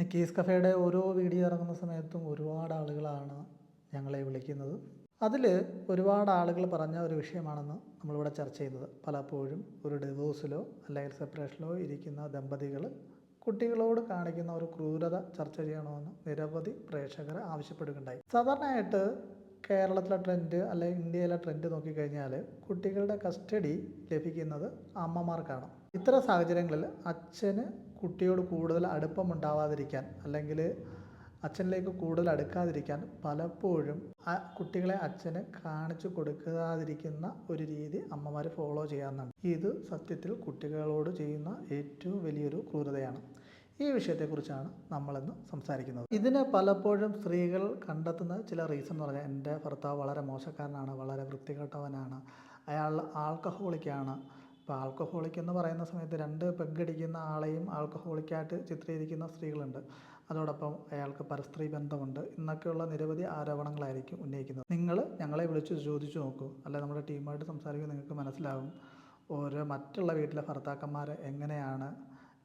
Nikki's കഫേയുടെ ഓരോ video ഇറങ്ങുന്ന സമയത്തും ഒരുപാട് ആളുകളാണ് ഞങ്ങളെ വിളിക്കുന്നത്. അതിൽ ഒരുപാട് ആളുകൾ പറഞ്ഞ ഒരു വിഷയമാണെന്ന് നമ്മളിവിടെ ചർച്ച ചെയ്യുന്നത്. പലപ്പോഴും ഒരു ഡിവോഴ്സിലോ അല്ലെങ്കിൽ സെപ്പറേഷനിലോ ഇരിക്കുന്ന ദമ്പതികൾ കുട്ടികളോട് കാണിക്കുന്ന ഒരു ക്രൂരത ചർച്ച ചെയ്യണമെന്ന് നിരവധി പ്രേക്ഷകർ ആവശ്യപ്പെടുകയുണ്ടായി. സാധാരണയായിട്ട് കേരളത്തിലെ ട്രെൻഡ് അല്ലെങ്കിൽ ഇന്ത്യയിലെ ട്രെൻഡ് നോക്കിക്കഴിഞ്ഞാൽ കുട്ടികളുടെ കസ്റ്റഡി ലഭിക്കുന്നത് അമ്മമാർക്കാണ്. ഇത്തരം സാഹചര്യങ്ങളിൽ അച്ഛന് കുട്ടിയോട് കൂടുതൽ അടുപ്പമുണ്ടാവാതിരിക്കാൻ അല്ലെങ്കിൽ അച്ഛനിലേക്ക് കൂടുതൽ അടുക്കാതിരിക്കാൻ പലപ്പോഴും ആ കുട്ടികളെ അച്ഛന് കാണിച്ചു കൊടുക്കാതിരിക്കുന്ന ഒരു രീതി അമ്മമാർ ഫോളോ ചെയ്യാറുണ്ട്. ഇത് സത്യത്തിൽ കുട്ടികളോട് ചെയ്യുന്ന ഏറ്റവും വലിയൊരു ക്രൂരതയാണ്. ഈ വിഷയത്തെക്കുറിച്ചാണ് നമ്മളിന്ന് സംസാരിക്കുന്നത്. ഇതിന് പലപ്പോഴും സ്ത്രീകൾ കണ്ടെത്തുന്ന ചില റീസൺ എന്ന് പറഞ്ഞാൽ എന്റെ ഭർത്താവ് വളരെ മോശക്കാരനാണ് വളരെ വൃത്തികെട്ടവനാണ് അയാൾ ആൾക്കഹോളിക്കാണ് ഇപ്പോൾ ആൽക്കഹോളിക് എന്ന് പറയുന്ന സമയത്ത് രണ്ട് പെഗ് അടിക്കുന്ന ആളെയും ആൽക്കഹോളിക്കായിട്ട് ചിത്രീകരിക്കുന്ന സ്ത്രീകളുണ്ട്. അതോടൊപ്പം അയാൾക്ക് പരസ്ത്രീ ബന്ധമുണ്ട്. എന്നൊക്കെയുള്ള നിരവധി ആരോപണങ്ങളായിരിക്കും ഉന്നയിക്കുന്നത്. നിങ്ങൾ ഞങ്ങളെ വിളിച്ച് ചോദിച്ചു നോക്കൂ. അല്ലെ നമ്മുടെ ടീമായിട്ട് സംസാരിക്കുമ്പോൾ നിങ്ങൾക്ക് മനസ്സിലാകും ഓരോ മറ്റുള്ള വീട്ടിലെ ഭർത്താക്കന്മാർ എങ്ങനെയാണ്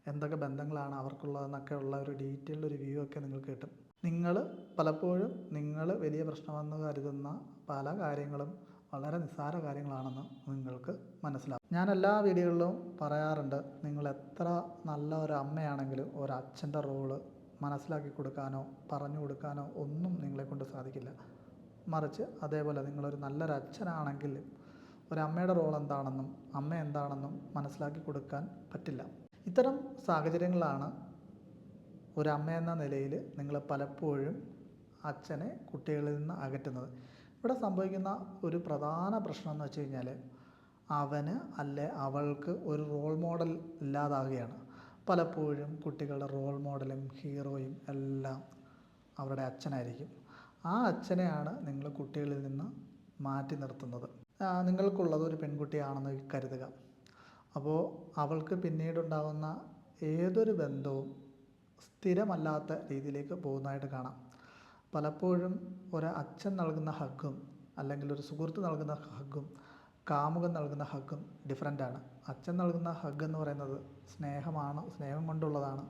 എന്തൊക്കെ ബന്ധങ്ങളാണ് അവർക്കുള്ളതെന്നൊക്കെ ഉള്ള ഒരു ഡീറ്റെയിൽഡ് ഒരു വ്യൂ ഒക്കെ നിങ്ങൾക്ക് കിട്ടും. നിങ്ങൾ പലപ്പോഴും നിങ്ങൾ വലിയ പ്രശ്നമെന്ന് കരുതുന്ന പല കാര്യങ്ങളും വളരെ നിസ്സാര കാര്യങ്ങളാണെന്ന് നിങ്ങൾക്ക് മനസ്സിലാവും. ഞാൻ എല്ലാ വീഡിയോകളിലും പറയാറുണ്ട് നിങ്ങൾ എത്ര നല്ല ഒരു അമ്മയാണെങ്കിലും ഒരു അച്ഛന്റെ റോൾ മനസ്സിലാക്കി കൊടുക്കാനോ പറഞ്ഞു കൊടുക്കാനോ ഒന്നും നിങ്ങളെ കൊണ്ട് സാധിക്കില്ല. മറിച്ച് അതേപോലെ നിങ്ങളൊരു നല്ലൊരു അച്ഛനാണെങ്കിൽ ഒരു അമ്മയുടെ റോൾ എന്താണെന്നും അമ്മ എന്താണെന്നും മനസ്സിലാക്കി കൊടുക്കാൻ പറ്റില്ല. ഇത്തരം സാഹചര്യങ്ങളാണ് ഒരു അമ്മ എന്ന നിലയിൽ നിങ്ങൾ പലപ്പോഴും അച്ഛനെ കുട്ടികളിൽ നിന്ന് അകറ്റുന്നത്. ഇവിടെ സംഭവിക്കുന്ന ഒരു പ്രധാന പ്രശ്നം എന്ന് വെച്ച് കഴിഞ്ഞാൽ അവന് അല്ലെ അവൾക്ക് ഒരു റോൾ മോഡൽ ഇല്ലാതാകുകയാണ് പലപ്പോഴും കുട്ടികളുടെ റോൾ മോഡലും ഹീറോയും എല്ലാം അവരുടെ അച്ഛനായിരിക്കും. ആ അച്ഛനെയാണ് നിങ്ങൾ കുട്ടികളിൽ നിന്ന് മാറ്റി നിർത്തുന്നത്. നിങ്ങൾക്കുള്ളത് ഒരു പെൺകുട്ടിയാണെന്ന് കരുതുക. അപ്പോൾ അവൾക്ക് പിന്നീടുണ്ടാകുന്ന ഏതൊരു ബന്ധവും സ്ഥിരമല്ലാത്ത രീതിയിലേക്ക് പോകുന്നതായിട്ട് കാണാം. പലപ്പോഴും ഒരു അച്ഛൻ നൽകുന്ന ഹഗ്ഗും അല്ലെങ്കിൽ ഒരു സുഹൃത്ത് നൽകുന്ന ഹഗ്ഗും കാമുകൻ നൽകുന്ന ഹഗ്ഗും ഡിഫറെന്റാണ് അച്ഛൻ നൽകുന്ന ഹഗ് എന്ന് പറയുന്നത് സ്നേഹമാണ് സ്നേഹം കൊണ്ടുള്ളതാണ്.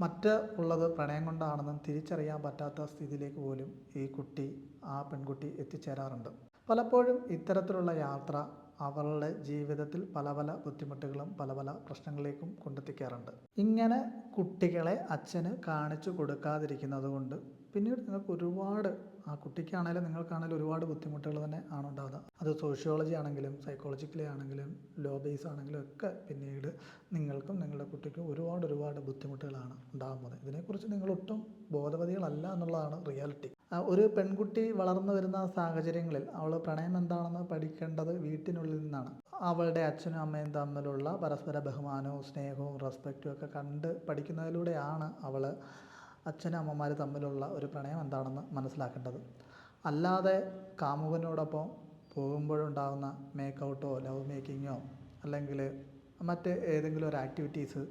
മറ്റ് ഉള്ളത് പ്രണയം കൊണ്ടാണെന്നും തിരിച്ചറിയാൻ പറ്റാത്ത സ്ഥിതിയിലേക്ക് പോലും ഈ കുട്ടി ആ പെൺകുട്ടി എത്തിച്ചേരാറുണ്ട്. പലപ്പോഴും ഇത്തരത്തിലുള്ള യാത്ര അവളുടെ ജീവിതത്തിൽ പല പല ബുദ്ധിമുട്ടുകളും പല പല പ്രശ്നങ്ങളിലേക്കും കൊണ്ടെത്തിക്കാറുണ്ട്. ഇങ്ങനെ കുട്ടികളെ അച്ഛന് കാണിച്ചു കൊടുക്കാതിരിക്കുന്നത് കൊണ്ട് പിന്നീട് നിങ്ങൾക്ക് ഒരുപാട് ആ കുട്ടിക്കാണെങ്കിലും നിങ്ങൾക്കാണെങ്കിലും ഒരുപാട് ബുദ്ധിമുട്ടുകൾ തന്നെ ആണ് ഉണ്ടാകുന്നത് അത് സോഷ്യോളജി ആണെങ്കിലും സൈക്കോളജിക്കലി ആണെങ്കിലും ലോ ബേസ് ആണെങ്കിലും ഒക്കെ പിന്നീട് നിങ്ങൾക്കും നിങ്ങളുടെ കുട്ടിക്കും ഒരുപാട് ഒരുപാട് ബുദ്ധിമുട്ടുകളാണ് ഉണ്ടാകുന്നത് ഇതിനെക്കുറിച്ച് നിങ്ങൾ ഒട്ടും ബോധവതികളല്ല എന്നുള്ളതാണ് റിയാലിറ്റി ഒരു പെൺകുട്ടി വളർന്നു വരുന്ന സാഹചര്യങ്ങളിൽ അവൾ പ്രണയം എന്താണെന്ന് പഠിക്കേണ്ടത് വീട്ടിനുള്ളിൽ നിന്നാണ്. അവളുടെ അച്ഛനും അമ്മയും തമ്മിലുള്ള പരസ്പര ബഹുമാനവും സ്നേഹവും റെസ്പെക്റ്റും ഒക്കെ കണ്ട് പഠിക്കുന്നതിലൂടെയാണ് അവൾ അച്ഛനും അമ്മമാർ തമ്മിലുള്ള ഒരു പ്രണയം എന്താണെന്ന് മനസ്സിലാക്കേണ്ടത്. അല്ലാതെ കാമുകനോടൊപ്പം പോകുമ്പോഴുണ്ടാകുന്ന മേക്കൗട്ടോ ലവ് മേക്കിങ്ങോ അല്ലെങ്കിൽ മറ്റ് ഏതെങ്കിലും ഒരു ആക്ടിവിറ്റീസ്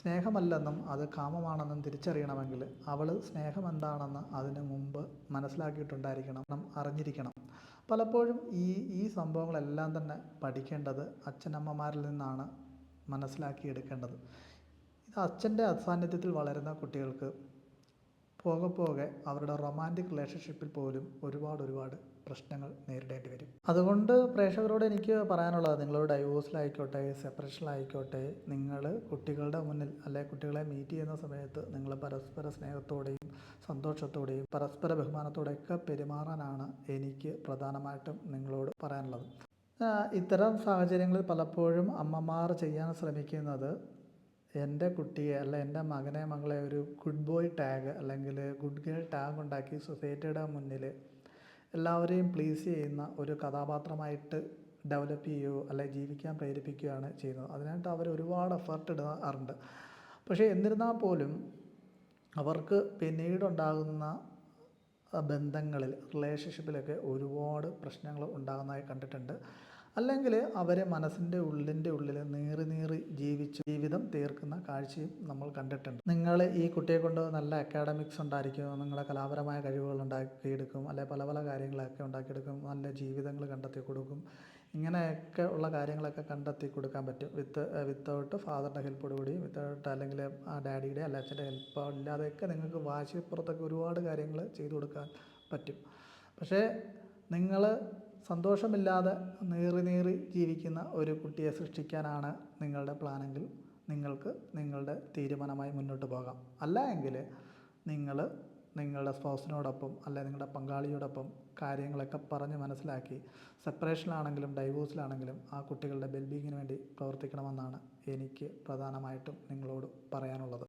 സ്നേഹമല്ലെന്നും അത് കാമമാണെന്നും തിരിച്ചറിയണമെങ്കിൽ അവൾ സ്നേഹം എന്താണെന്ന് അതിനു മുമ്പ് മനസ്സിലാക്കിയിട്ടുണ്ടായിരിക്കണം അറിഞ്ഞിരിക്കണം. പലപ്പോഴും ഈ ഈ സംഭവങ്ങളെല്ലാം തന്നെ പഠിക്കേണ്ടത് അച്ഛനമ്മമാരിൽ നിന്നാണ് മനസ്സിലാക്കിയെടുക്കേണ്ടത്. ഇത് അച്ഛന്റെ അസാന്നിധ്യത്തിൽ വളരുന്ന കുട്ടികൾക്ക് പോകെ പോകെ അവരുടെ റൊമാന്റിക് റിലേഷൻഷിപ്പിൽ പോലും ഒരുപാട് ഒരുപാട് പ്രശ്നങ്ങൾ നേരിടേണ്ടി വരും. അതുകൊണ്ട് പ്രേക്ഷകരോട് എനിക്ക് പറയാനുള്ളത് നിങ്ങൾ ഡൈവോഴ്സിലായിക്കോട്ടെ സെപ്പറേഷനിലായിക്കോട്ടെ നിങ്ങൾ കുട്ടികളുടെ മുന്നിൽ അല്ലെ കുട്ടികളെ മീറ്റ് ചെയ്യുന്ന സമയത്ത് നിങ്ങൾ പരസ്പര സ്നേഹത്തോടെയും സന്തോഷത്തോടെയും പരസ്പര ബഹുമാനത്തോടെയൊക്കെ പെരുമാറാനാണ് എനിക്ക് പ്രധാനമായിട്ടും നിങ്ങളോട് പറയാനുള്ളത്. ഇത്തരം സാഹചര്യങ്ങളിൽ പലപ്പോഴും അമ്മമാർ ചെയ്യാൻ ശ്രമിക്കുന്നത് എന്റെ കുട്ടിയെ അല്ല എന്റെ മകനെ മകളെ ഒരു ഗുഡ് ബോയ് ടാഗ് അല്ലെങ്കിൽ ഗുഡ് ഗേൾ ടാഗ് ഉണ്ടാക്കി സൊസൈറ്റിയുടെ മുന്നിൽ എല്ലാവരെയും പ്ലീസ് ചെയ്യുന്ന ഒരു കഥാപാത്രമായിട്ട് ഡെവലപ്പ് ചെയ്യുകയോ അല്ലെ ജീവിക്കാൻ പ്രേരിപ്പിക്കുകയാണ് ചെയ്യുന്നത്. അതിനായിട്ട് അവർ ഒരുപാട് എഫർട്ട് ഇടാറുണ്ട്. പക്ഷേ എന്നിരുന്നാൽ പോലും അവർക്ക് പിന്നീടുണ്ടാകുന്ന ബന്ധങ്ങളിൽ റിലേഷൻഷിപ്പിലൊക്കെ ഒരുപാട് പ്രശ്നങ്ങൾ ഉണ്ടാകുന്നതായി കണ്ടിട്ടുണ്ട്. അല്ലെങ്കിൽ അവരെ മനസ്സിന്റെ ഉള്ളിന്റെ ഉള്ളിൽ നീറി നീറി ജീവിച്ച് ജീവിതം തീർക്കുന്ന കാഴ്ചയും നമ്മൾ കണ്ടിട്ടുണ്ട്. നിങ്ങൾ ഈ കുട്ടിയെ കൊണ്ട് നല്ല അക്കാഡമിക്സ് ഉണ്ടായിരിക്കും നിങ്ങളെ കലാപരമായ കഴിവുകൾ ഉണ്ടാക്കിയെടുക്കും അല്ലെ പല പല കാര്യങ്ങളൊക്കെ ഉണ്ടാക്കിയെടുക്കും നല്ല ജീവിതങ്ങൾ കണ്ടെത്തി കൊടുക്കും. ഇങ്ങനെയൊക്കെ ഉള്ള കാര്യങ്ങളൊക്കെ കണ്ടെത്തി കൊടുക്കാൻ പറ്റും. വിത്ത് വിത്തൗട്ട് ഫാദറിന്റെ ഹെൽപ്പോട് കൂടി വിത്തൗട്ട് അല്ലെങ്കിൽ ആ ഡാഡിയുടെ അല്ല അച്ഛന്റെ ഹെൽപ്പോ ഇല്ലാതെയൊക്കെ നിങ്ങൾക്ക് വാശിപ്പുറത്തൊക്കെ ഒരുപാട് കാര്യങ്ങൾ ചെയ്തു കൊടുക്കാൻ പറ്റും. പക്ഷേ നിങ്ങൾ സന്തോഷമില്ലാതെ നീറി നീറി ജീവിക്കുന്ന ഒരു കുട്ടിയെ സൃഷ്ടിക്കാനാണ് നിങ്ങളുടെ പ്ലാനെങ്കിൽ നിങ്ങൾക്ക് നിങ്ങളുടെ തീരുമാനമായി മുന്നോട്ട് പോകാം. അല്ല എങ്കിൽ നിങ്ങൾ നിങ്ങളുടെ സ്പൗസിനോടൊപ്പം അല്ലെ നിങ്ങളുടെ പങ്കാളിയോടൊപ്പം കാര്യങ്ങളൊക്കെ പറഞ്ഞ് മനസ്സിലാക്കി സെപ്പറേഷനിലാണെങ്കിലും ഡൈവോഴ്സിലാണെങ്കിലും ആ കുട്ടികളുടെ ബെൽബീങ്ങിന് വേണ്ടി പ്രവർത്തിക്കണമെന്നാണ് എനിക്ക് പ്രധാനമായിട്ടും നിങ്ങളോട് പറയാനുള്ളത്.